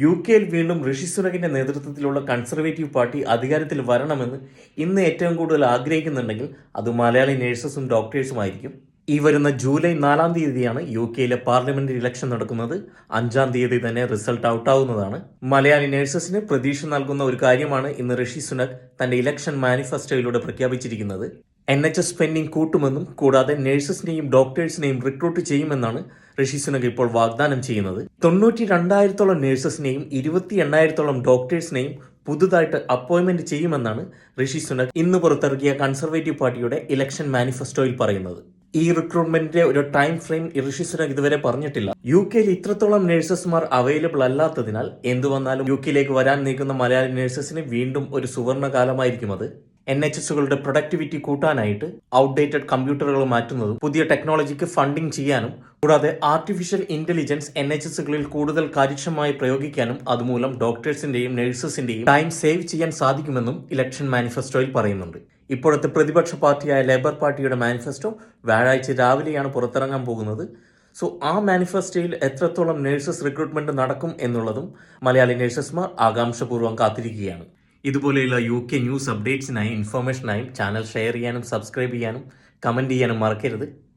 U കെയിൽ വീണ്ടും ഋഷി സുനകിന്റെ നേതൃത്വത്തിലുള്ള കൺസർവേറ്റീവ് പാർട്ടി അധികാരത്തിൽ വരണമെന്ന് ഇന്ന് ഏറ്റവും കൂടുതൽ ആഗ്രഹിക്കുന്നുണ്ടെങ്കിൽ അത് മലയാളി നഴ്സസും ഡോക്ടേഴ്സുമായിരിക്കും. ഈ വരുന്ന ജൂലൈ നാലാം തീയതിയാണ് യു കെയിലെ പാർലമെന്റ് ഇലക്ഷൻ നടക്കുന്നത്. അഞ്ചാം തീയതി തന്നെ റിസൾട്ട് ഔട്ടാവുന്നതാണ്. മലയാളി നഴ്സസിന് പ്രതീക്ഷ നൽകുന്ന ഒരു കാര്യമാണ് ഇന്ന് ഋഷി സുനക് തന്റെ ഇലക്ഷൻ മാനിഫെസ്റ്റോയിലൂടെ പ്രഖ്യാപിച്ചിരിക്കുന്നത്. എൻ എച്ച് എസ് സ്പെൻഡിംഗ് കൂട്ടുമെന്നും കൂടാതെ നഴ്സസിനെയും ഡോക്ടേഴ്സിനെയും റിക്രൂട്ട് ചെയ്യുമെന്നാണ് ഋഷി സുനക് ഇപ്പോൾ വാഗ്ദാനം ചെയ്യുന്നത്. തൊണ്ണൂറ്റി രണ്ടായിരത്തോളം നഴ്സസിനെയും ഇരുപത്തി എണ്ണായിരത്തോളം ഡോക്ടേഴ്സിനെയും പുതുതായിട്ട് അപ്പോയിന്റ്മെന്റ് ചെയ്യുമെന്നാണ് ഋഷി സുനക് ഇന്ന് പുറത്തിറക്കിയ കൺസർവേറ്റീവ് പാർട്ടിയുടെ ഇലക്ഷൻ മാനിഫെസ്റ്റോയിൽ പറയുന്നത്. ഈ റിക്രൂട്ട്മെന്റിന്റെ ഒരു ടൈം ഫ്രെയിം ഋഷി സുനക് ഇതുവരെ പറഞ്ഞിട്ടില്ല. യു കെയിൽ ഇത്രത്തോളം നഴ്സസ്മാർ അവൈലബിൾ അല്ലാത്തതിനാൽ എന്തു വന്നാലും യു കെയിലേക്ക് വരാൻ നീക്കുന്ന മലയാളി നഴ്സസിന് വീണ്ടും ഒരു സുവർണ കാലമായിരിക്കും അത്. എൻ എച്ച് എസുകളുടെ പ്രൊഡക്ടിവിറ്റി കൂട്ടാനായിട്ട് ഔട്ട്ഡേറ്റഡ് കമ്പ്യൂട്ടറുകൾ മാറ്റുന്നതും പുതിയ ടെക്നോളജിക്ക് ഫണ്ടിംഗ് ചെയ്യാനും കൂടാതെ ആർട്ടിഫിഷ്യൽ ഇന്റലിജൻസ് എൻ എച്ച് എസുകളിൽ കൂടുതൽ കാര്യക്ഷമമായി പ്രയോഗിക്കാനും അതുമൂലം ഡോക്ടേഴ്സിന്റെയും നഴ്സസിന്റെയും ടൈം സേവ് ചെയ്യാൻ സാധിക്കുമെന്നും ഇലക്ഷൻ മാനിഫെസ്റ്റോയിൽ പറയുന്നുണ്ട്. ഇപ്പോഴത്തെ പ്രതിപക്ഷ പാർട്ടിയായ ലേബർ പാർട്ടിയുടെ മാനിഫെസ്റ്റോ വ്യാഴാഴ്ച രാവിലെയാണ് പുറത്തിറങ്ങാൻ പോകുന്നത്. സോ ആ മാനിഫെസ്റ്റോയിൽ എത്രത്തോളം നഴ്സസ് റിക്രൂട്ട്മെന്റ് നടക്കും എന്നുള്ളതും മലയാളി നഴ്സസ്മാർ ആകാംക്ഷപൂർവം കാത്തിരിക്കുകയാണ്. ഇതുപോലെയുള്ള യു കെ ന്യൂസ് അപ്ഡേറ്റ്സിനായി ഇൻഫോർമേഷനായും ചാനൽ ഷെയർ ചെയ്യാനും സബ്സ്ക്രൈബ് ചെയ്യാനും കമന്റ് ചെയ്യാനും മറക്കരുത്.